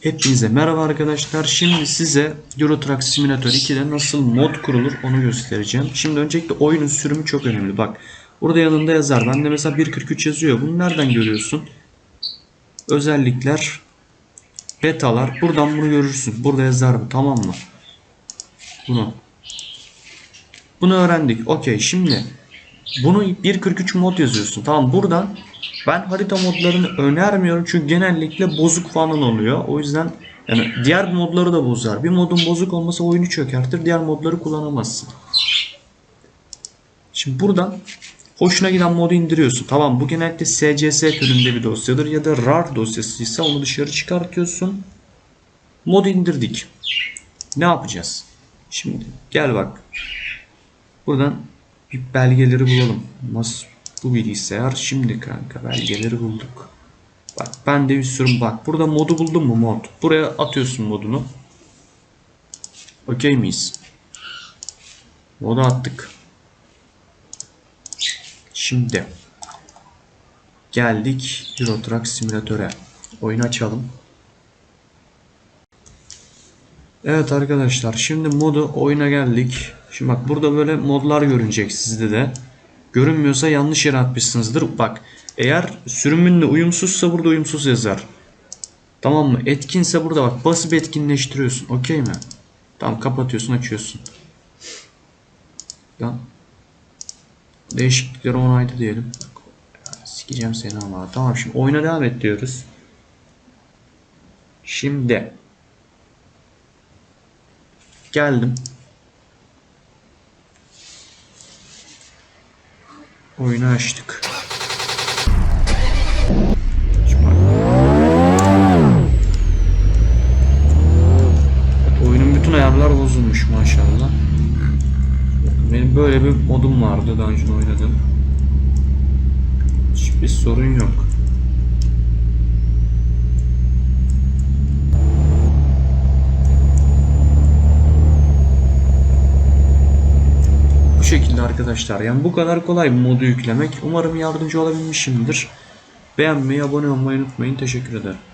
Hepinize merhaba arkadaşlar. Şimdi size Euro Truck Simulator 2'de nasıl mod kurulur onu göstereceğim. Şimdi öncelikle oyunun sürümü çok önemli. Bak burada yanında yazar. Bende mesela 1.43 yazıyor. Bunu nereden görüyorsun? Özellikler, betalar. Buradan bunu görürsün. Burada yazar bu tamam mı? Bunu. Bunu öğrendik. Okey şimdi bunu 1.43 mod yazıyorsun. Tamam buradan ben harita modlarını önermiyorum çünkü genellikle bozuk falan oluyor. O yüzden yani diğer modları da bozar. Bir modun bozuk olması oyunu çökertir. Diğer modları kullanamazsın. Şimdi buradan hoşuna giden modu indiriyorsun. Tamam bu genellikle SCS türünde bir dosyadır ya da RAR dosyasıysa onu dışarı çıkartıyorsun. Modu indirdik. Ne yapacağız? Şimdi gel bak. Buradan bir belgeleri bulalım. Nasıl bu bilgisayar? Şimdi kanka belgeleri bulduk. Bak ben de bir sürü bak. Burada modu buldun mu mod? Buraya atıyorsun modunu. Okey miyiz? Modu attık. Şimdi geldik Euro Truck Simülatöre. Oyunu açalım. Evet arkadaşlar şimdi modu oyuna geldik. Şimdi bak burada böyle modlar görünecek sizde de. Görünmüyorsa yanlış yere atmışsınızdır. Bak eğer sürümünle uyumsuzsa burada uyumsuz yazar. Tamam mı? Etkinse burada bak basıp etkinleştiriyorsun. Okey mi? Tamam kapatıyorsun açıyorsun. Ya. Değişiklikleri onaylı diyelim. Sikeceğim seni ama. Tamam şimdi oyuna devam et diyoruz. Şimdi geldim. Oyunu açtık. Oyunun bütün ayarlar bozulmuş maşallah. Benim böyle bir modum vardı daha önce oynadım. Hiçbir sorun yok. Şekilde arkadaşlar. Yani bu kadar kolay modu yüklemek. Umarım yardımcı olabilmişimdir. Beğenmeyi, abone olmayı unutmayın. Teşekkür ederim.